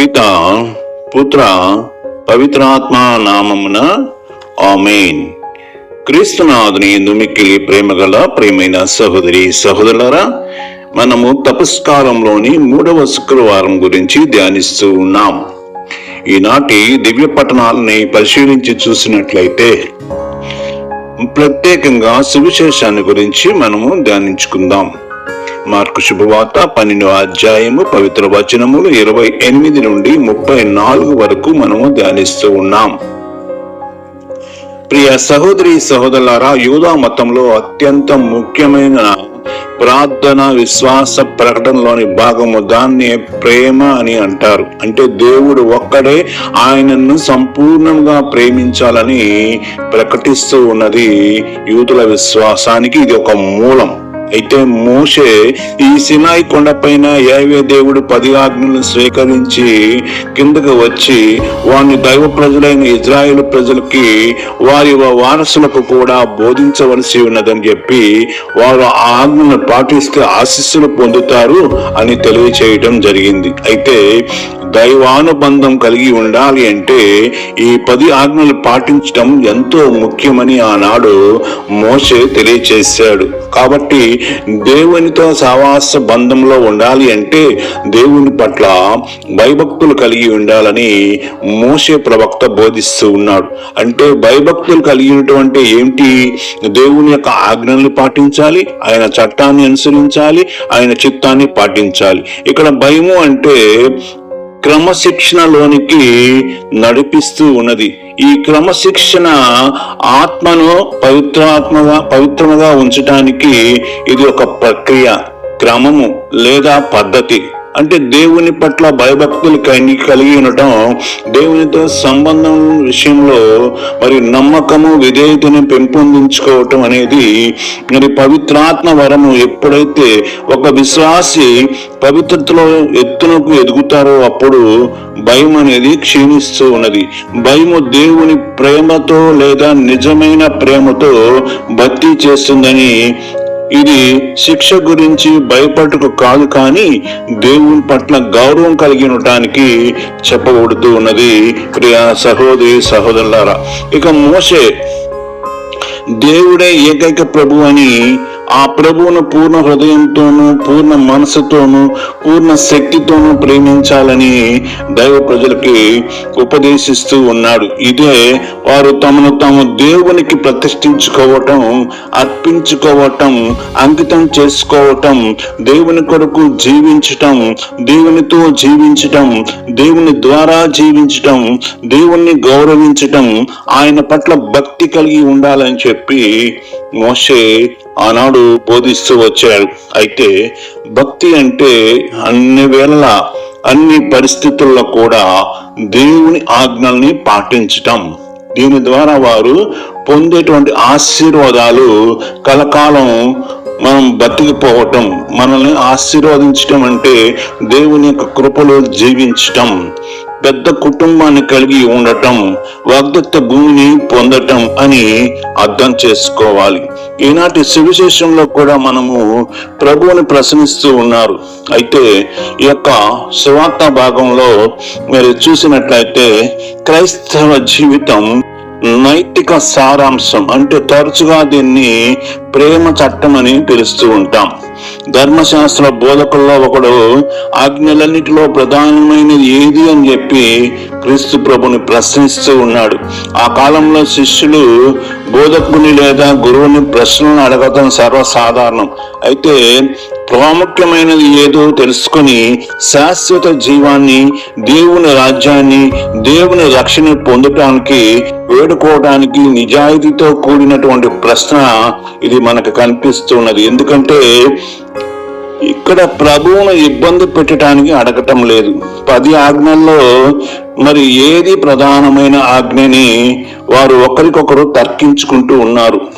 పిత పుత్ర పవిత్రాత్మ నామమున ఆమెన్. క్రీస్తునాథుని దుమిక్కిలి ప్రేమగల ప్రేమైన సహోదరి సహోదరులరా మనము తపస్కాలంలోని మూడవ శుక్రవారం గురించి ధ్యానిస్తూ ఉన్నాం. ఈనాటి దివ్య పట్టణాలని పరిశీలించి చూసినట్లయితే ప్రత్యేకంగా సువిశేషాన్ని గురించి మనము ధ్యానించుకుందాం. మార్కు శుభవార్త పన్నెండు అధ్యాయము పవిత్ర వచనములు ఇరవై ఎనిమిది నుండి ముప్పై నాలుగు వరకు మనము ధ్యానిస్తూ ఉన్నాం. ప్రియ సహోదరి సహోదరులారా యూదా మతంలో అత్యంత ముఖ్యమైన ప్రార్థన విశ్వాస ప్రకటనలోని భాగము దాన్ని ప్రేమ అని అంటారు. అంటే దేవుడు ఒక్కడే ఆయనను సంపూర్ణంగా ప్రేమించాలని ప్రకటిస్తూ ఉన్నది యూదుల విశ్వాసానికి ఇది ఒక మూలం. అయితే మోషే ఈ సినాయి కొండపైన యావే దేవుడు పది ఆజ్ఞలను స్వీకరించి కిందకు వచ్చి వారిని దైవ ప్రజలైన ఇజ్రాయేల్ ప్రజలకి వారి వారసులకు కూడా బోధించవలసి ఉన్నదని చెప్పి వారు ఆ పాటిస్తే ఆశీస్సులు పొందుతారు అని తెలియచేయడం జరిగింది. అయితే దైవానుబంధం కలిగి ఉండాలి అంటే ఈ పది ఆజ్ఞలు పాటించడం ఎంతో ముఖ్యమని ఆనాడు మోసే తెలియచేశాడు. కాబట్టి దేవునితో సావాస బంధంలో ఉండాలి అంటే దేవుని పట్ల భయభక్తులు కలిగి ఉండాలని మోసే ప్రవక్త బోధిస్తూ ఉన్నాడు. అంటే భయభక్తులు కలిగినటువంటి ఏమిటి దేవుని యొక్క ఆజ్ఞల్ని పాటించాలి ఆయన చట్టాన్ని అనుసరించాలి ఆయన చిత్తాన్ని పాటించాలి. ఇక్కడ భయము అంటే క్రమశిక్షణలోనికి నడిపిస్తూ ఉన్నది. ఈ క్రమశిక్షణ ఆత్మను పవిత్రాత్మగా పవిత్రముగా ఉంచటానికి ఇది ఒక ప్రక్రియ క్రమము లేదా పద్ధతి. అంటే దేవుని పట్ల భయభక్తులు కలిగి కలిగి ఉండటం దేవునితో సంబంధం విషయంలో మరి నమ్మకము విధేయతను పెంపొందించుకోవటం అనేది మరి పవిత్రాత్మ వరము ఎప్పుడైతే ఒక విశ్వాసి పవిత్రతలో ఎత్తునకు ఎదుగుతారో అప్పుడు భయం అనేది క్షీణిస్తూ ఉన్నది. భయము దేవుని ప్రేమతో లేదా నిజమైన ప్రేమతో భక్తి చేస్తుందని ఇది శిక్ష గురించి భయపడుకు కాదు కానీ దేవుని పట్ల గౌరవం కలిగి ఉండటానికి చెప్పబడుతూ ఉన్నది. ప్రియా సహోదరి సహోదరులారా ఇక మోసే దేవుడే ఏకైక ప్రభు అని ఆ ప్రభువును పూర్ణ హృదయంతోనూ పూర్ణ మనసుతోనూ పూర్ణ శక్తితోనూ ప్రేమించాలని దైవ ప్రజలకి ఉపదేశిస్తూ ఉన్నాడు. ఇదే వారు తమను తాము దేవునికి ప్రతిష్ఠించుకోవటం అర్పించుకోవటం అంకితం చేసుకోవటం దేవుని కొరకు జీవించటం దేవునితో జీవించటం దేవుని ద్వారా జీవించటం దేవుణ్ణి గౌరవించటం ఆయన పట్ల భక్తి కలిగి ఉండాలని చెప్పి మోషే ఆనాడు బోధిస్తూ వచ్చాడు. అయితే భక్తి అంటే అన్ని వేళలా అన్ని పరిస్థితుల్లో కూడా దేవుని ఆజ్ఞల్ని పాటించటం. దీని ద్వారా వారు పొందేటువంటి ఆశీర్వాదాలు కలకాలం మనం బతికిపోవటం మనల్ని ఆశీర్వదించటం అంటే దేవుని యొక్క కృపలో జీవించటం పెద్ద కుటుంబాన్ని కలిగి ఉండటం వాగ్దత్త భూమిని పొందటం అని అర్థం చేసుకోవాలి. ఈనాటి సువిశేషంలో కూడా మనము ప్రభువుని ప్రశ్నిస్తూ ఉన్నారు. అయితే ఈ యొక్క సువార్త భాగంలో మీరు చూసినట్లయితే క్రైస్తవ జీవితం నైతిక సారాంశం అంటే తరచుగా దీన్ని ప్రేమ చట్టం అని పిలుస్తూ ఉంటాం. ధర్మశాస్త్ర బోధకుల్లో ఒకడు ఆజ్ఞలన్నిటిలో ప్రధానమైనది ఏది అని చెప్పి క్రీస్తు ప్రభుని ప్రశ్నిస్తూ ఉన్నాడు. ఆ కాలంలో శిష్యులు బోధకుని లేదా గురువుని ప్రశ్నలను అడగటం సర్వసాధారణం. అయితే ప్రాముఖ్యమైనది ఏదో తెలుసుకొని శాశ్వత జీవాన్ని దేవుని రాజ్యాన్ని దేవుని రక్షణ పొందటానికి వేడుకోవడానికి నిజాయితీతో కూడినటువంటి ప్రశ్న ఇది మనకు కనిపిస్తున్నది. ఎందుకంటే ఇక్కడ ప్రభువును ఇబ్బంది పెట్టడానికి అడగటం లేదు. పది ఆజ్ఞల్లో మరి ఏది ప్రధానమైన ఆజ్ఞని వారు ఒకరికొకరు తర్కించుకుంటూ ఉన్నారు.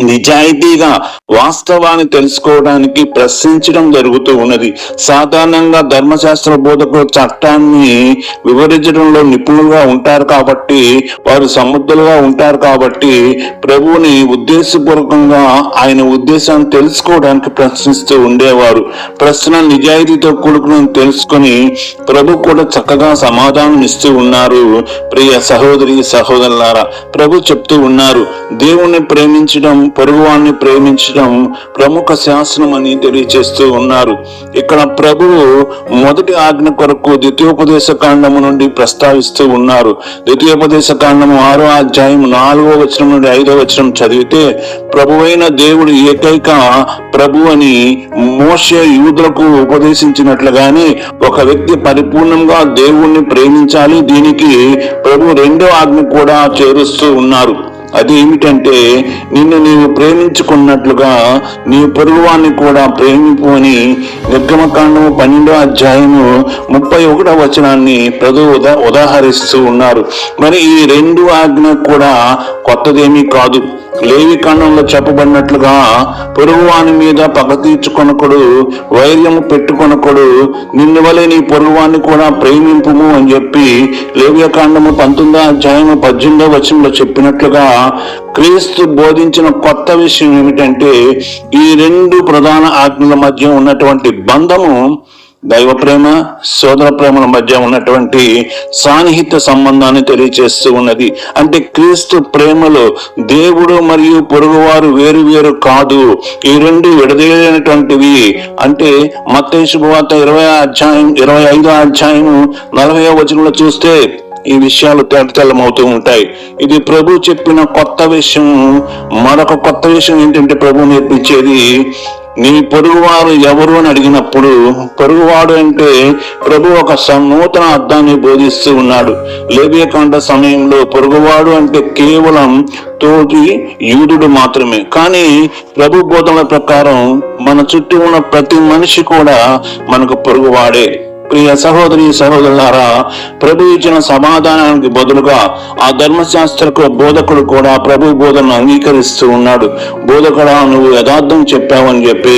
నిజాయితీగా వాస్తవాన్ని తెలుసుకోవడానికి ప్రశ్నించడం జరుగుతూ ఉన్నది. సాధారణంగా ధర్మశాస్త్ర బోధకులు చట్టాన్ని వివరించడంలో నిపుణులుగా ఉంటారు కాబట్టి వారు సముద్రులుగా ఉంటారు కాబట్టి ప్రభువుని ఉద్దేశపూర్వకంగా ఆయన ఉద్దేశాన్ని తెలుసుకోవడానికి ప్రశ్నిస్తూ ఉండేవారు. ప్రశ్న నిజాయితీతో కూడుకుని తెలుసుకొని ప్రభు కూడా చక్కగా సమాధానం ఇస్తూ ఉన్నారు. ప్రియ సహోదరి సహోదరులారా ప్రభు చెప్తూ ఉన్నారు దేవుణ్ణి ప్రేమించడం పొరుగువాన్ని ప్రేమించడం ప్రముఖ శాసనం అని తెలియజేస్తూ ఉన్నారు. ఇక్కడ ప్రభువు మొదటి ఆజ్ఞ కొరకు ద్వితీయోపదేశ కాండము నుండి ప్రస్తావిస్తూ ఉన్నారు. ద్వితీయోపదేశ కాండము ఆరో అధ్యాయం నాలుగో వచనం నుండి ఐదో వచనం చదివితే ప్రభువైన దేవుడు ఏకైక ప్రభు అని మోషే యూదులకు ఉపదేశించినట్లుగానే ఒక వ్యక్తి పరిపూర్ణంగా దేవుణ్ణి ప్రేమించాలి. దీనికి ప్రభు రెండో ఆజ్ఞ కూడా చేరుస్తూ ఉన్నారు. అది ఏమిటంటే నిన్ను నీవు ప్రేమించుకున్నట్లుగా నీ పొరుగువాన్ని కూడా ప్రేమింపు అని నిర్గమకాండము పన్నెండో అధ్యాయము ముప్పై ఒకటో వచనాన్ని ప్రభు ఉదా ఉదాహరిస్తూ ఉన్నారు. మరి ఈ రెండు ఆజ్ఞ కూడా కొత్తదేమీ కాదు. లేవి కాండంలో చెప్పబడినట్లుగా పొరుగువాని మీద పగ తీర్చుకొనకుడు వైర్యము పెట్టుకొనకుడు నిన్ను వలె నీ పొరుగువాన్ని కూడా ప్రేమింపుము అని చెప్పి లేవియ కాండము పంతొమ్మిదో అధ్యాయము పద్దెనిమిదో వచనంలో చెప్పినట్లుగా క్రీస్తు బోధించిన కొత్త విషయం ఏమిటంటే ఈ రెండు ప్రధాన ఆజ్ఞల మధ్య ఉన్నటువంటి బంధము దైవ ప్రేమ సోదర ప్రేమల మధ్య ఉన్నటువంటి సాన్నిహిత సంబంధాన్ని తెలియచేస్తూ ఉన్నది. అంటే క్రీస్తు ప్రేమలో దేవుడు మరియు పొరుగువారు వేరు వేరు కాదు. ఈ రెండు విడదీయనటువంటివి అంటే మత్తయి శుభవార్త ఇరవై అధ్యాయం ఇరవై ఐదో అధ్యాయం నలభై వచనంలో చూస్తే ఈ విషయాలు తేటతెల్లమవుతూ ఉంటాయి. ఇది ప్రభు చెప్పిన కొత్త విషయం. మరొక కొత్త విషయం ఏంటంటే ప్రభు నేర్పించేది నీ పొరుగువారు ఎవరు అని అడిగినప్పుడు పొరుగువాడు అంటే ప్రభు ఒక స- నూతన అర్థాన్ని బోధిస్తూ ఉన్నాడు. లేబియకాండ సమయంలో పొరుగువాడు అంటే కేవలం తోటి యూదుడు మాత్రమే. కానీ ప్రభు బోధనల ప్రకారం మన చుట్టూ ఉన్న ప్రతి మనిషి కూడా మనకు పొరుగువాడే. ప్రియ సహోదరి సహోదరులారా ప్రభు ఇచ్చిన సమాధానానికి బదులుగా ఆ ధర్మశాస్త్రకు బోధకుడు కూడా ప్రభు బోధనను అంగీకరిస్తూ ఉన్నాడు. బోధకుడా నువ్వు యథార్థం చెప్పావని చెప్పి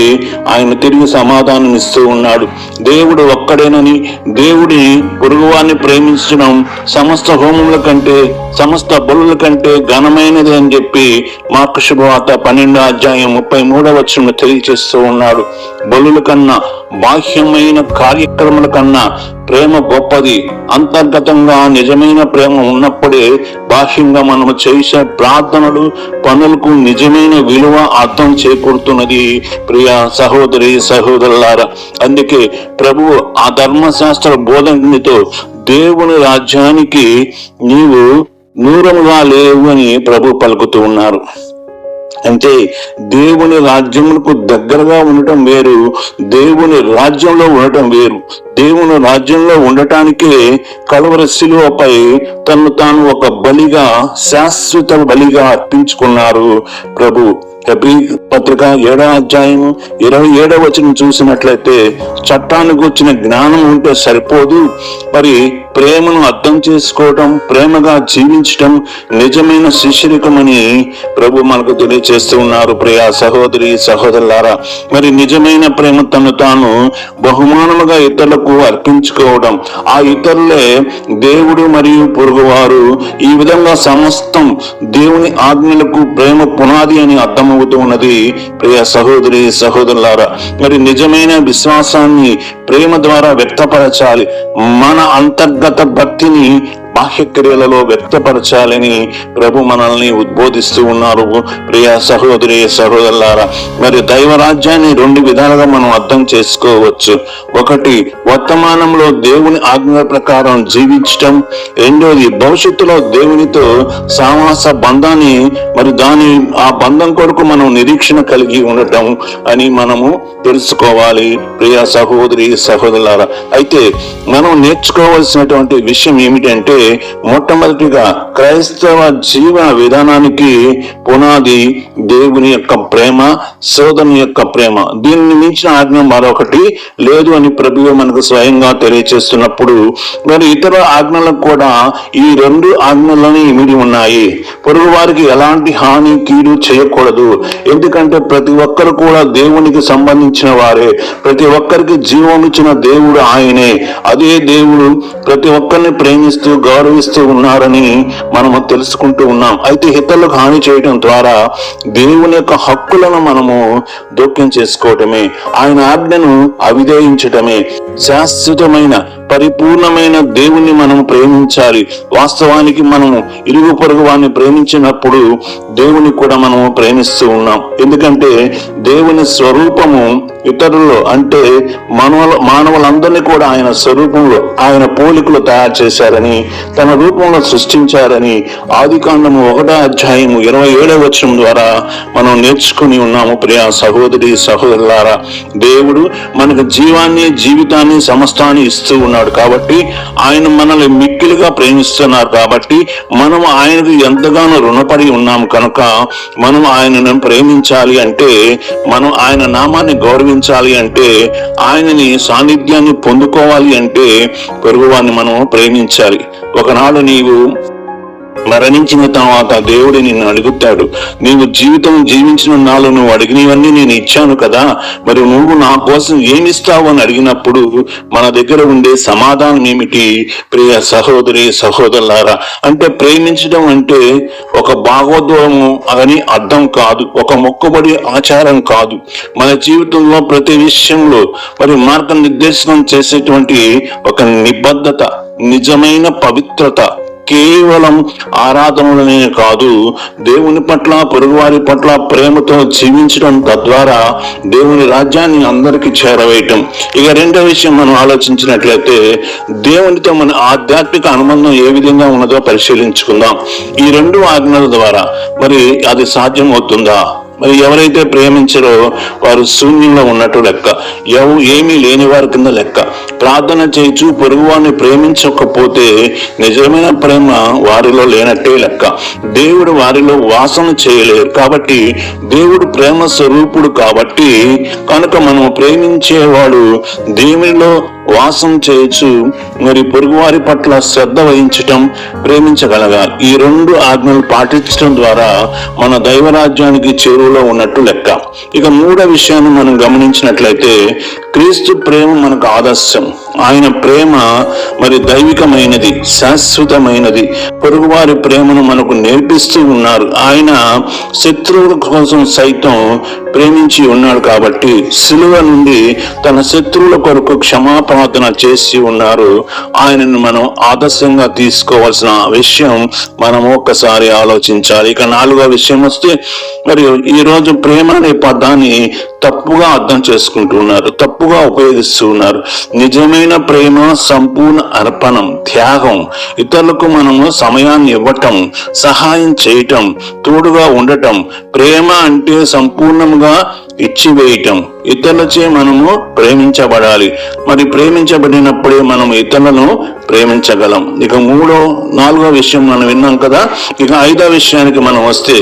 ఆయన తిరిగి సమాధానం ఇస్తూ ఉన్నాడు. దేవుడు ఒక్కడేనని దేవుడి పొరుగువాన్ని ప్రేమించడం సమస్త హోమముల కంటే సమస్త బలుల కంటే ఘనమైనది అని చెప్పి మార్కు శుభవార్త పన్నెండో అధ్యాయం ముప్పై మూడవ వచ్చిన తెలియజేస్తూ ఉన్నాడు. బలుల కన్నా బాహ్యమైన కార్యక్రమాల కన్నా ప్రేమ గొప్పది. అంతర్గతంగా నిజమైన ప్రేమ ఉన్నప్పుడే బాహ్యంగా మనం చేసే ప్రార్థనలు పనులకు నిజమైన విలువ అర్థం చేకూరుతున్నది. ప్రియ సహోదరి సహోదరులారా అందుకే ప్రభు ఆ ధర్మశాస్త్ర బోధనతో దేవుని రాజ్యానికి నీవు నూరముగా లేవు అని ప్రభు పలుకుతూ ఉన్నారు. అంటే దేవుని రాజ్యములకు దగ్గరగా ఉండటం వేరు దేవుని రాజ్యంలో ఉండటం వేరు. దేవుని రాజ్యంలో ఉండటానికే కలవర శిలువపై తను తాను ఒక బలిగా శాశ్వత బలిగా అర్పించుకున్నారు ప్రభు. హెబ్రీ పత్రిక ఏడవ అధ్యాయము ఇరవై ఏడవ వచనం చూసినట్లయితే చట్టానికి వచ్చిన జ్ఞానం ఉంటే సరిపోదు. మరి ప్రేమను అర్థం చేసుకోవటం ప్రేమగా జీవించటం నిజమైన శిష్యరికమని ప్రభు మనకు తెలియచేస్తూ ఉన్నారు. ప్రియా సహోదరి సహోదరులారా మరి నిజమైన ప్రేమ తను తాను బహుమానముగా ఇతరులకు అర్పించుకోవడం ఆ ఇతరులే దేవుడు మరియు పొరుగువారు. ఈ విధంగా సమస్తం దేవుని ఆజ్ఞలకు ప్రేమ పునాది అని అర్థమవుతూ ఉన్నది. ప్రియ సహోదరి సహోదరులారా మరి నిజమైన విశ్వాసాన్ని ప్రేమ ద్వారా వ్యక్తపరచాలి. మన అంతర్గత భక్తిని బాహ్య క్రియలలో వ్యక్తపరచాలని ప్రభు మనల్ని ఉద్బోధిస్తూ ఉన్నారు. ప్రియ సహోదరి సహోదరులారా మరి దైవ రాజ్యాన్ని రెండు విధాలుగా మనం అర్థం చేసుకోవచ్చు. ఒకటి వర్తమానంలో దేవుని ఆజ్ఞ ప్రకారం జీవించటం. రెండోది భవిష్యత్తులో దేవునితో సామాస బంధాన్ని మరి దాని ఆ బంధం కొరకు మనం నిరీక్షణ కలిగి ఉండటం అని మనము తెలుసుకోవాలి. ప్రియ సహోదరి సహోదరులారా అయితే మనం నేర్చుకోవాల్సినటువంటి విషయం ఏమిటంటే మొట్టమొదటిగా క్రైస్తవ జీవన విధానానికి పునాది దేవుని యొక్క ప్రేమ సోదరుని యొక్క ప్రేమ. దీన్ని మించిన ఆజ్ఞ మరొకటి లేదు అని ప్రభువు మనకు స్వయంగా తెలియచేస్తున్నప్పుడు మరి ఇతర ఆజ్ఞలకు కూడా ఈ రెండు ఆజ్ఞలని ఇమిడి ఉన్నాయి. పొరుగు వారికి ఎలాంటి హాని కీడు చేయకూడదు. ఎందుకంటే ప్రతి ఒక్కరు కూడా దేవునికి సంబంధించిన వారే. ప్రతి ఒక్కరికి జీవం ఇచ్చిన దేవుడు ఆయనే. అదే దేవుడు ప్రతి ఒక్కరిని ప్రేమిస్తూ గౌరవిస్తూ ఉన్నారని మనము తెలుసుకుంటూ ఉన్నాం. అయితే ఇతరులకు హాని చేయడం ద్వారా దేవుని యొక్క హక్కులను మనము దోక్యం చేసుకోవటమే. ఆయన ఆజ్ఞను అవిధేయించటమే. శాశ్వతమైన పరిపూర్ణమైన దేవుణ్ణి మనం ప్రేమించాలి. వాస్తవానికి మనము ఇరుగు పొరుగు వారిని ప్రేమించినప్పుడు దేవుని కూడా మనము ప్రేమిస్తూ ఉన్నాం. ఎందుకంటే దేవుని స్వరూపము ఇతరులు అంటే మనవ మానవులందరినీ కూడా ఆయన స్వరూపంలో ఆయన పోలికలు తయారు చేశారని తన రూపంలో సృష్టించారని ఆది కాండము ఒకటో అధ్యాయము ఇరవై ఏడవ వచనం ద్వారా మనం నేర్చుకుని ఉన్నాము. ప్రియా సహోదరి సహోదరులారా దేవుడు మనకు జీవాన్ని జీవితాన్ని సమస్తాన్ని ఇస్తూ ఉన్నాడు కాబట్టి ఆయన మనల్ని మిక్కిలుగా ప్రేమిస్తున్నారు కాబట్టి మనం ఆయనకు ఎంతగానో రుణపడి ఉన్నాం కనుక మనం ఆయనను ప్రేమించాలి అంటే మనం ఆయన నామాన్ని గౌరవించాలి అంటే ఆయనని సాన్నిధ్యాన్ని పొందుకోవాలి అంటే పొరుగువాన్ని మనం ప్రేమించాలి. ఒకనాడు నీవు మరణించిన తర్వాత దేవుడు నిన్ను అడుగుతాడు. నీవు జీవితం జీవించిన నాలో నువ్వు అడిగినవన్నీ నేను ఇచ్చాను కదా. మరి నువ్వు నా కోసం ఏమిస్తావు అని అడిగినప్పుడు మన దగ్గర ఉండే సమాధానం ఏమిటి? ప్రియ సహోదరి సహోదరులారా అంటే ప్రేమించడం అంటే ఒక భాగోద్వము అని అర్థం కాదు. ఒక మొక్కుబడి ఆచారం కాదు. మన జీవితంలో ప్రతి విషయంలో మరి మార్గనిర్దేశనం చేసేటువంటి ఒక నిబద్ధత నిజమైన పవిత్రత కేవలం ఆరాధనలనే కాదు దేవుని పట్ల పొరుగువారి పట్ల ప్రేమతో జీవించడం తద్వారా దేవుని రాజ్యాన్ని అందరికీ చేరవేయటం. ఇక రెండో విషయం మనం ఆలోచించినట్లయితే దేవునితో మన ఆధ్యాత్మిక అనుబంధం ఏ విధంగా ఉన్నదో పరిశీలించుకుందాం. ఈ రెండు ఆజ్ఞల ద్వారా. మరి అది సాధ్యమవుతుందా? మరి ఎవరైతే ప్రేమించరో వారు శూన్యంగా ఉన్నట్టు లెక్క. ఎవ ఏమీ లేని వారి కింద లెక్క. ప్రార్థన చేయొచ్చు పొరుగువాడిని ప్రేమించకపోతే నిజమైన ప్రేమ వారిలో లేనట్టే లెక్క. దేవుడు వారిలో వాసన చేయలేరు కాబట్టి దేవుడు ప్రేమ స్వరూపుడు కాబట్టి కనుక మనం ప్రేమించేవాడు దేవునిలో వాసం చేయొచ్చు మరి పొరుగువారి పట్ల శ్రద్ధ వహించటం ప్రేమించగలగాలి ఈ రెండు ఆజ్ఞలు పాటించడం ద్వారా మన దైవరాజ్యానికి చేరువలో ఉన్నట్టు లెక్క. ఇక మూడో విషయాన్ని మనం గమనించినట్లయితే క్రీస్తు ప్రేమ మనకు ఆదర్శం. ఆయన ప్రేమ మరి దైవికమైనది శాశ్వతమైనది. పొరుగువారి ప్రేమను మనకు నేర్పిస్తూ ఉన్నారు. ఆయన శత్రువుల కోసం సైతం ప్రేమించి ఉన్నాడు కాబట్టి సిలువ నుండి తన శత్రువుల కొరకు క్షమాప్రార్థన చేసి ఉన్నారు. ఆయనను మనం ఆదర్శంగా తీసుకోవాల్సిన విషయం మనం ఒక్కసారి ఆలోచించాలి. ఇక నాలుగో విషయం వస్తే మరియు ఈ రోజు ప్రేమ అనే పదాన్ని తప్పుగా అర్థం చేసుకుంటున్నారు తప్పుగా ఉపయోగిస్తున్నారు నిజమైన ప్రేమ సంపూర్ణ అర్పణం త్యాగం ఇతరులకు మనము సమయాన్ని ఇవ్వటం సహాయం చేయటం తోడుగా ఉండటం ప్రేమ అంటే సంపూర్ణంగా ఇచ్చివేయటం. ఇతరులచే మనము ప్రేమించబడాలి. మరి ప్రేమించబడినప్పుడే మనం ఇతరులను ప్రేమించగలం. ఇక మూడో నాలుగో విషయం మనం విన్నాం కదా? ఇక ఐదో విషయానికి మనం వస్తే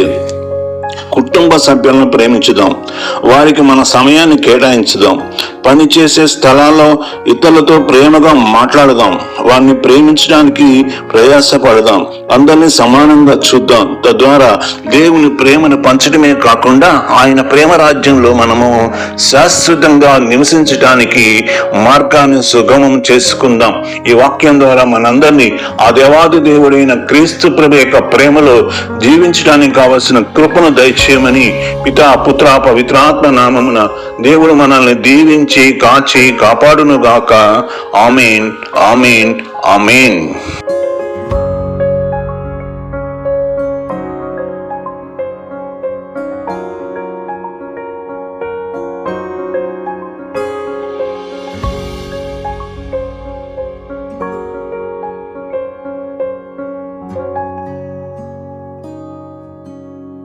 కుటుంబ సభ్యులను ప్రేమించుదాం. వారికి మన సమయాన్ని కేటాయించుదాం. పనిచేసే స్థలాల్లో ఇతరులతో ప్రేమగా మాట్లాడదాం. వారిని ప్రేమించడానికి ప్రయాసపడదాం. అందరినీ సమానంగా చూద్దాం. తద్వారా దేవుని ప్రేమను పంచడమే కాకుండా ఆయన ప్రేమ రాజ్యంలో మనము శాశ్వతంగా నివసించడానికి మార్గాన్ని సుగమం చేసుకుందాం. ఈ వాక్యం ద్వారా మనందరినీ ఆ దేవాది దేవుడైన క్రీస్తు ప్రభు యొక్క ప్రేమలో జీవించడానికి కావలసిన కృపను దయచేయమని పితా పుత్ర పవిత్రాత్మ నామమున దేవుడు మనల్ని దీవించి కాచి కాపాడును గాక ఆమెన్ ఆమెన్ ఆమెన్.